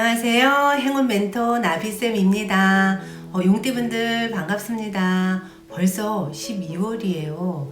안녕하세요. 행운 멘토 나비쌤입니다. 어, 용띠분들 반갑습니다. 벌써 12월이에요.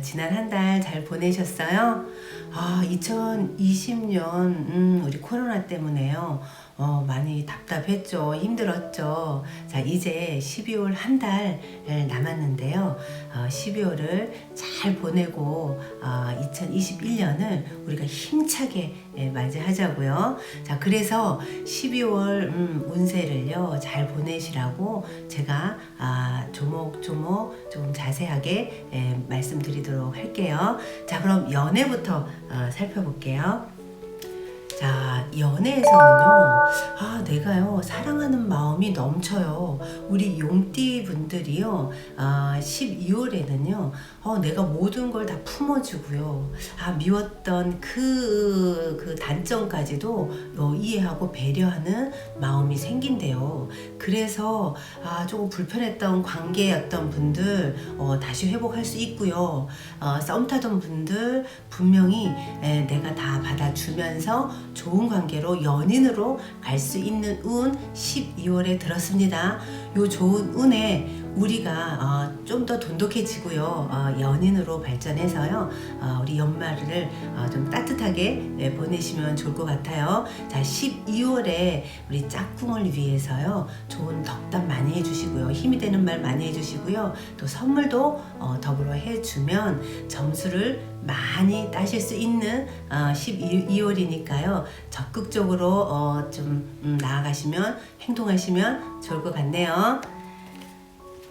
지난 한 달 잘 보내셨어요? 아, 2020년, 음, 우리 코로나 때문에요. 어, 많이 답답했죠. 힘들었죠. 자, 이제 12월 한 달 남았는데요. 어, 12월을 잘 보내고, 어, 2021년을 우리가 힘차게 예, 맞이하자고요. 자, 그래서 12월 음, 운세를요, 잘 보내시라고 제가 아, 조목조목 조금 자세하게 예, 말씀드리도록 할게요. 자, 그럼 연애부터 어, 살펴볼게요. 자, 연애에서는요, 아, 내가요, 사랑하는 마음이 넘쳐요. 우리 용띠 분들이요, 아, 12월에는요, 어, 내가 모든 걸 다 품어주고요. 아, 미웠던 그, 그 단점까지도 어, 이해하고 배려하는 마음이 생긴대요. 그래서, 아, 조금 불편했던 관계였던 분들, 어, 다시 회복할 수 있고요. 어, 썸 타던 분들, 분명히 에, 내가 다 받아주면서 좋은 관계로 연인으로 갈 수 있는 운 12월에 들었습니다. 요 좋은 운에 우리가 어, 좀 더 돈독해지고요. 어, 연인으로 발전해서요. 어, 우리 연말을 어, 좀 따뜻하게 네, 보내시면 좋을 것 같아요. 자, 12월에 우리 짝꿍을 위해서요. 좋은 덕담 많이 해주시고요. 힘이 되는 말 많이 해주시고요. 또 선물도 어, 더불어 해주면 점수를 많이 따실 수 있는 어, 12월이니까요. 적극적으로 어, 좀 음, 나아가시면 행동하시면 좋을 것 같네요.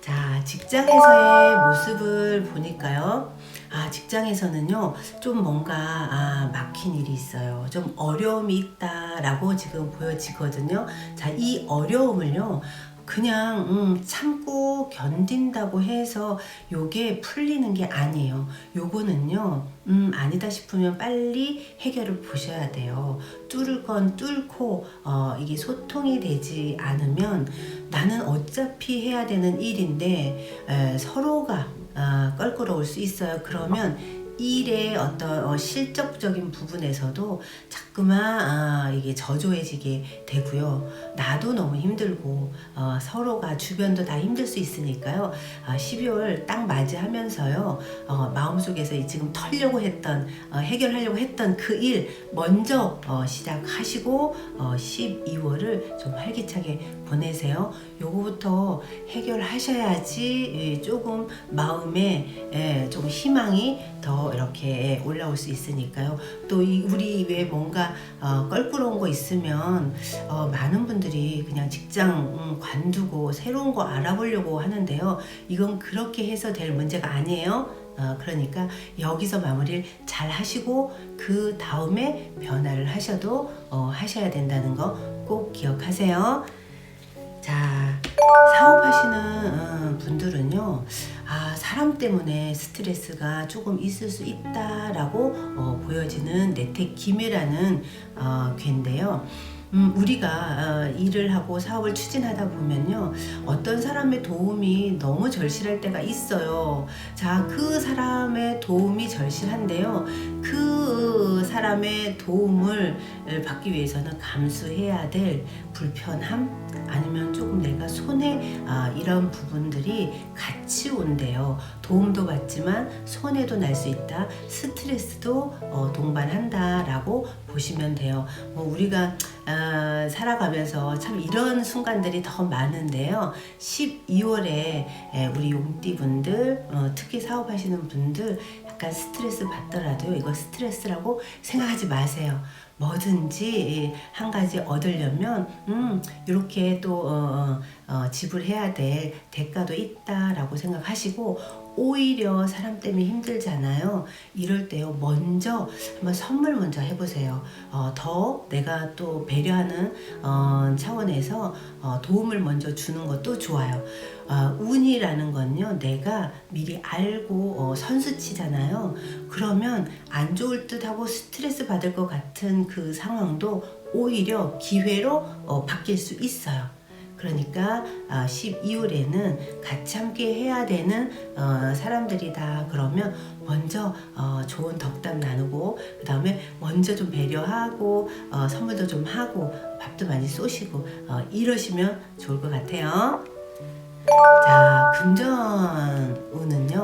자, 직장에서의 모습을 보니까요. 아, 직장에서는요, 좀 뭔가, 아, 막힌 일이 있어요. 좀 어려움이 있다라고 지금 보여지거든요. 자, 이 어려움을요, 그냥 음, 참고 견딘다고 해서 요게 풀리는 게 아니에요. 요거는요, 음, 아니다 싶으면 빨리 해결을 보셔야 돼요. 뚫을 건 뚫고, 어, 이게 소통이 되지 않으면 나는 어차피 해야 되는 일인데, 에, 서로가 어, 껄끄러울 수 있어요. 그러면 일의 어떤 어, 실적적인 부분에서도 자꾸만 아, 이게 저조해지게 되고요. 나도 너무 힘들고 어, 서로가 주변도 다 힘들 수 있으니까요. 아, 12월 딱 맞이하면서요. 어, 마음속에서 이 지금 털려고 했던 어, 해결하려고 했던 그 일 먼저 어, 시작하시고 어, 12월을 좀 활기차게 보내세요. 요거부터 해결하셔야지 예, 조금 마음에 예, 좀 희망이 더 이렇게 올라올 수 있으니까요. 또이 우리 왜 뭔가 어, 껄끄러운 거 있으면 어, 많은 분들이 그냥 직장 음, 관두고 새로운 거 알아보려고 하는데요. 이건 그렇게 해서 될 문제가 아니에요. 어, 그러니까 여기서 마무리를 잘 하시고 그 다음에 변화를 하셔도 어, 하셔야 된다는 거 꼭 기억하세요. 자, 사업하시는 사람 때문에 스트레스가 조금 있을 수 있다라고 어, 보여지는 내택 기매라는 어, 괴인데요. 음, 우리가 어, 일을 하고 사업을 추진하다 보면요. 어떤 사람의 도움이 너무 절실할 때가 있어요. 자, 그 사람의 도움이 절실한데요. 그 사람의 도움을 받기 위해서는 감수해야 될 불편함 아니면 조금 내가 손해 아, 이런 부분들이 같이 온대요. 도움도 받지만 손해도 날 수 있다. 스트레스도 어, 동반한다라고 보시면 돼요. 뭐 우리가 아, 살아가면서 참 이런 순간들이 더 많은데요. 12월에 우리 용띠분들, 어, 특히 사업하시는 분들 약간 스트레스 받더라도 이거 스트레스라고 생각하지 마세요. 뭐든지 한 가지 얻으려면 음 이렇게 또 어, 어, 지불해야 될 대가도 있다라고 생각하시고 오히려 사람 때문에 힘들잖아요. 이럴 때요 먼저 한번 선물 먼저 해보세요. 어, 더 내가 또 배려하는 어, 차원에서 어, 도움을 먼저 주는 것도 좋아요. 어, 운이라는 건요 내가 미리 알고 어, 선수치잖아요. 그러면 안 좋을 듯하고 스트레스 받을 것 같은 그 상황도 오히려 기회로 어, 바뀔 수 있어요. 그러니까 12월에는 같이 함께 해야 되는 어, 사람들이다. 그러면 먼저 어, 좋은 덕담 나누고 그 다음에 먼저 좀 배려하고 어, 선물도 좀 하고 밥도 많이 쏘시고 어, 이러시면 좋을 것 같아요. 자, 금전운은요.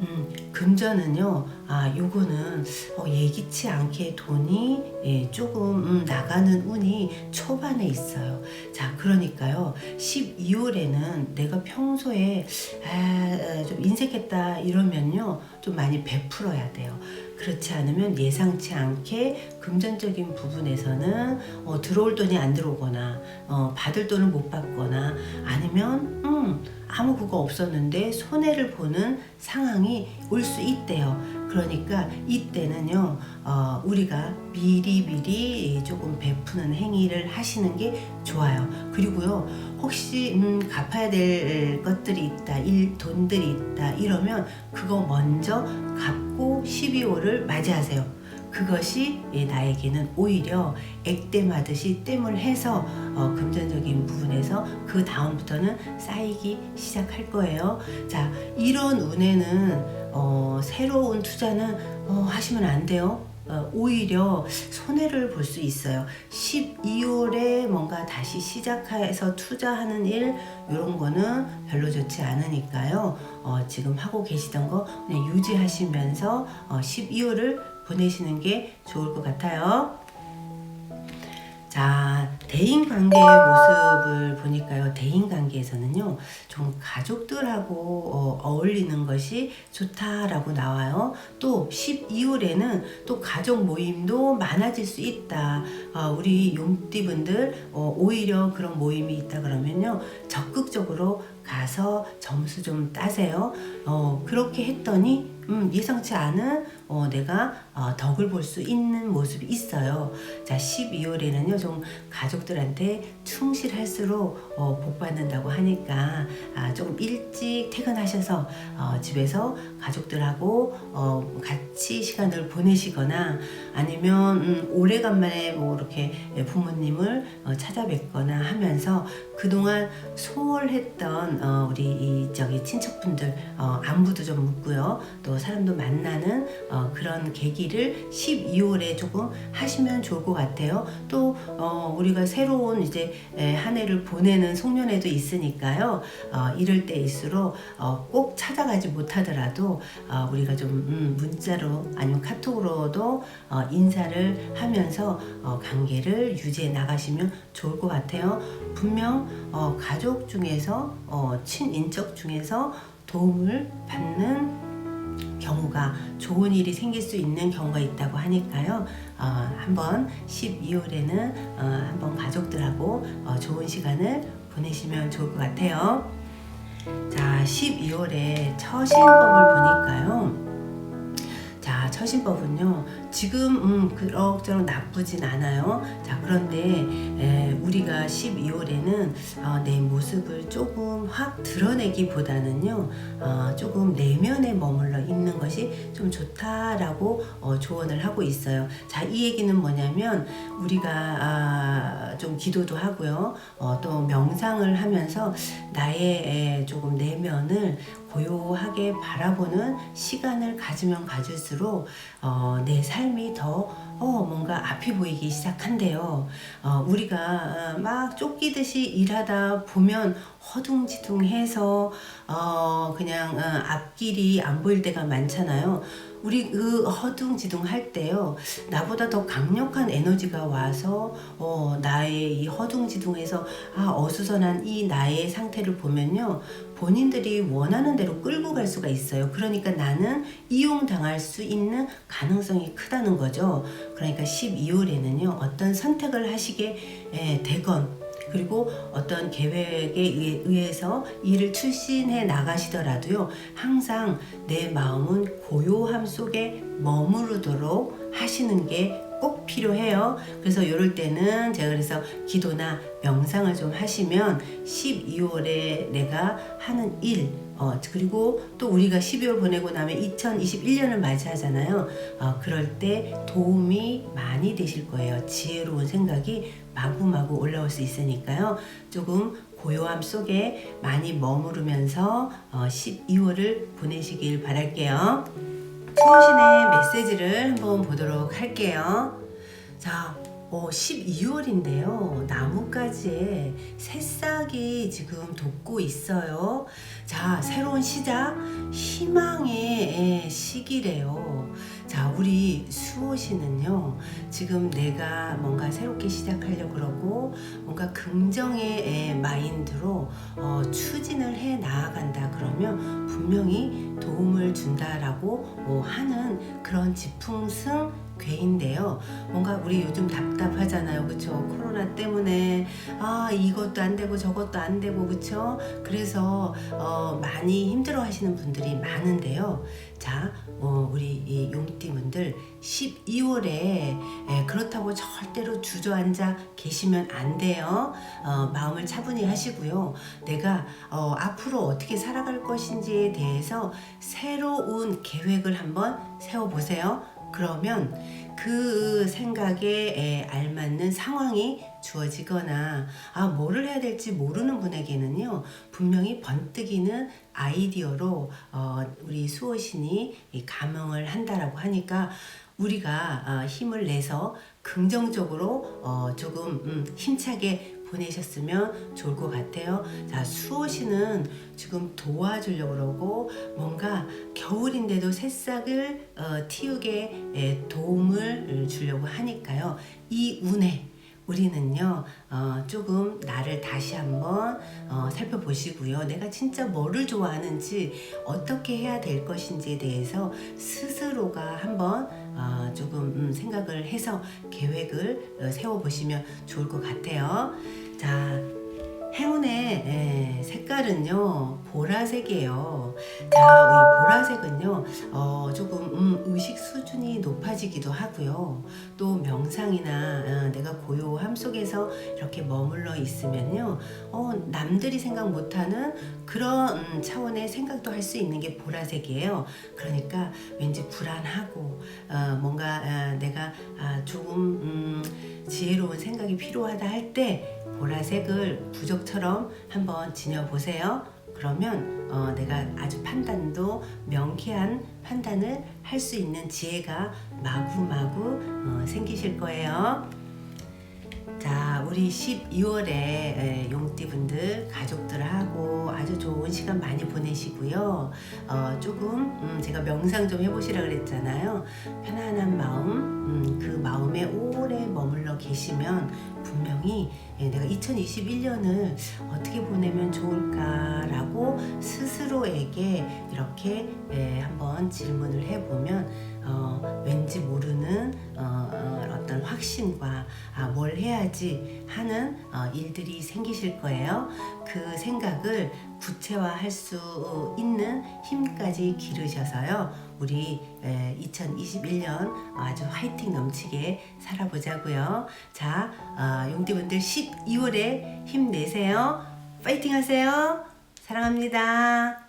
음, 금전은요, 아, 요거는 어, 예기치 않게 돈이 예, 조금 음, 나가는 운이 초반에 있어요. 자, 그러니까요, 12월에는 내가 평소에 아, 아, 좀 인색했다 이러면요, 좀 많이 베풀어야 돼요. 그렇지 않으면 예상치 않게 금전적인 부분에서는 어, 들어올 돈이 안 들어오거나 어, 받을 돈을 못 받거나 아니면 음, 아무 그거 없었는데 손해를 보는 상황이 올 수 있대요. 그러니까 이때는요, 어, 우리가 미리 미리 조금 베푸는 행위를 하시는 게 좋아요. 그리고요, 혹시 음, 갚아야 될 것들이 있다, 일 돈들이 있다 이러면 그거 먼저 갚고 12월을 맞이하세요. 그것이 예, 나에게는 오히려 액땜하듯이 땜을 해서 어, 금전적인 부분에서 그 다음부터는 쌓이기 시작할 거예요. 자, 이런 운에는 어, 새로운 투자는 어, 하시면 안 돼요. 어, 오히려 손해를 볼 수 있어요. 12월에 뭔가 다시 시작해서 투자하는 일 이런 거는 별로 좋지 않으니까요. 어, 지금 하고 계시던 거 그냥 유지하시면서 어, 12월을 보내시는 게 좋을 것 같아요. 자, 대인 관계의 모습을 보니까요. 대인 관계에서는요. 좀 가족들하고 어, 울리는 것이 좋다라고 나와요. 또 12월에는 또 가족 모임도 많아질 수 있다. 어, 우리 용띠분들 어, 오히려 그런 모임이 있다 그러면요. 적극적으로 가서 점수 좀 따세요. 어, 그렇게 했더니 음, 예상치 않은 어, 내가 어, 덕을 볼 수 있는 모습이 있어요. 자, 12월에는요, 좀 가족들한테 충실할수록 어, 복 받는다고 하니까 아, 조금 일찍 퇴근하셔서 어, 집에서 가족들하고 어, 같이 시간을 보내시거나 아니면 음, 오래간만에 뭐 이렇게 부모님을 어, 찾아뵙거나 하면서 그동안 소홀했던 어, 우리 이 저기 친척분들 어, 안부도 좀 묻고요. 또 사람도 만나는 어, 그런 계기를 12월에 조금 하시면 좋을 것 같아요. 또 어, 우리가 새로운 이제 에, 한 해를 보내는 송년회도 있으니까요. 어, 이럴 때일수록 어, 꼭 찾아가지 못하더라도 어, 우리가 좀 음, 문자로 아니면 카톡으로도 어, 인사를 하면서 어, 관계를 유지해 나가시면 좋을 것 같아요. 분명 어, 가족 중에서 어, 친인척 중에서 도움을 받는 경우가 좋은 일이 생길 수 있는 경우가 있다고 하니까요. 어, 한번 12월에는 어, 한번 가족들하고 어, 좋은 시간을 보내시면 좋을 것 같아요. 자, 12월에 처신법을 보니까요. 자, 처신법은요. 지금 음, 그럭저럭 나쁘진 않아요. 자, 그런데 에, 우리가 12월에는 어, 내 모습을 조금 확 드러내기보다는요. 어, 조금 내면에 머물러 있는 것이 좀 좋다라고 어, 조언을 하고 있어요. 자, 이 얘기는 뭐냐면 우리가 아, 좀 기도도 하고요. 어, 또 명상을 하면서 나의 에, 조금 내면을 고요하게 바라보는 시간을 가지면 가질수록 어, 내 삶이 더 어, 뭔가 앞이 보이기 시작한대요. 어, 우리가 어, 막 쫓기듯이 일하다 보면 허둥지둥해서 어, 그냥 어, 앞길이 안 보일 때가 많잖아요. 우리 그 허둥지둥 할 때요 나보다 더 강력한 에너지가 와서 어, 나의 이 허둥지둥해서 아 어수선한 이 나의 상태를 보면요 본인들이 원하는 대로 끌고 갈 수가 있어요. 그러니까 나는 이용당할 수 있는 가능성이 크다는 거죠. 그러니까 12월에는요 어떤 선택을 하시게 예, 되건 그리고 어떤 계획에 의해- 의해서 일을 출신해 나가시더라도요, 항상 내 마음은 고요함 속에 머무르도록 하시는 게 꼭 필요해요. 그래서 이럴 때는 제가 그래서 기도나 명상을 좀 하시면 12월에 내가 하는 일, 어, 그리고 또 우리가 12월 보내고 나면 2021년을 맞이하잖아요. 어, 그럴 때 도움이 많이 되실 거예요. 지혜로운 생각이 마구마구 올라올 수 있으니까요. 조금 고요함 속에 많이 머무르면서 어, 12월을 보내시길 바랄게요. 수호신의 메시지를 한번 보도록 할게요. 자, 어, 12월인데요. 나뭇가지에 새싹이 지금 돋고 있어요. 자, 새로운 시작, 희망의 예, 시기래요. 자, 우리 수호신은요, 지금 내가 뭔가 새롭게 시작하려고 그러고, 뭔가 긍정의 예, 마인드로 어, 추진을 해 나아간다 그러면 분명히 도움을 준다라고 어, 하는 그런 지풍승 괴인데요. 뭔가 우리 요즘 답답하잖아요. 그쵸? 코로나 때문에 아, 이것도 안 되고 저것도 안 되고 그쵸? 그래서 어, 많이 힘들어 하시는 분들이 많은데요. 자, 어, 우리 이 용띠분들 12월에 에, 그렇다고 절대로 주저앉아 계시면 안 돼요. 어, 마음을 차분히 하시고요. 내가 어, 앞으로 어떻게 살아갈 것인지에 대해서 새로운 계획을 한번 세워보세요. 그러면 그 생각에 에, 알맞는 상황이 주어지거나 아 뭐를 해야 될지 모르는 분에게는요 분명히 번뜩이는 아이디어로 어, 우리 수호신이 이 감흥을 한다라고 하니까 우리가 어, 힘을 내서 긍정적으로 어, 조금 음, 힘차게 보내셨으면 좋을 것 같아요. 자, 수호씨는 지금 도와주려고 그러고 뭔가 겨울인데도 새싹을 어, 틔우게 에, 도움을 주려고 하니까요. 이 운에 우리는요, 어, 조금 나를 다시 한번 어, 살펴보시고요. 내가 진짜 뭐를 좋아하는지, 어떻게 해야 될 것인지에 대해서 스스로가 한번 어, 조금 음, 생각을 해서 계획을 어, 세워보시면 좋을 것 같아요. 자, 행운의 예, 색깔은요 보라색이에요. 자, 이 보라색은요 어, 조금 음, 의식 수준이 높아지기도 하고요. 또 명상이나 어, 내가 고요함 속에서 이렇게 머물러 있으면요, 어, 남들이 생각 못하는 그런 음, 차원의 생각도 할 수 있는 게 보라색이에요. 그러니까 왠지 불안하고 어, 뭔가 아, 내가 아, 조금 음, 지혜로운 생각이 필요하다 할 때 보라색을 부적 처럼 한번 지녀보세요. 그러면 어, 내가 아주 판단도 명쾌한 판단을 할 수 있는 지혜가 마구마구 어, 생기실 거예요. 자, 우리 12월에 용띠분들 가족들하고 아주 좋은 시간 많이 보내시고요. 어, 조금 음, 제가 명상 좀 해보시라 그랬잖아요. 편안한 마음, 음, 그 마음에 오래 머물러 계시면 분명히 예, 내가 2021년을 어떻게 보내면 좋을까라고 스스로에게 이렇게 예, 한번 질문을 해보면 어, 왠지 모르는 어, 어, 어떤 확신과 아, 뭘 해야지 하는 어, 일들이 생기실 거예요. 그 생각을 구체화할 수 있는 힘까지 기르셔서요. 우리 2021년 아주 화이팅 넘치게 살아보자고요. 자, 어, 용띠분들 12월에 힘내세요. 파이팅 하세요. 사랑합니다.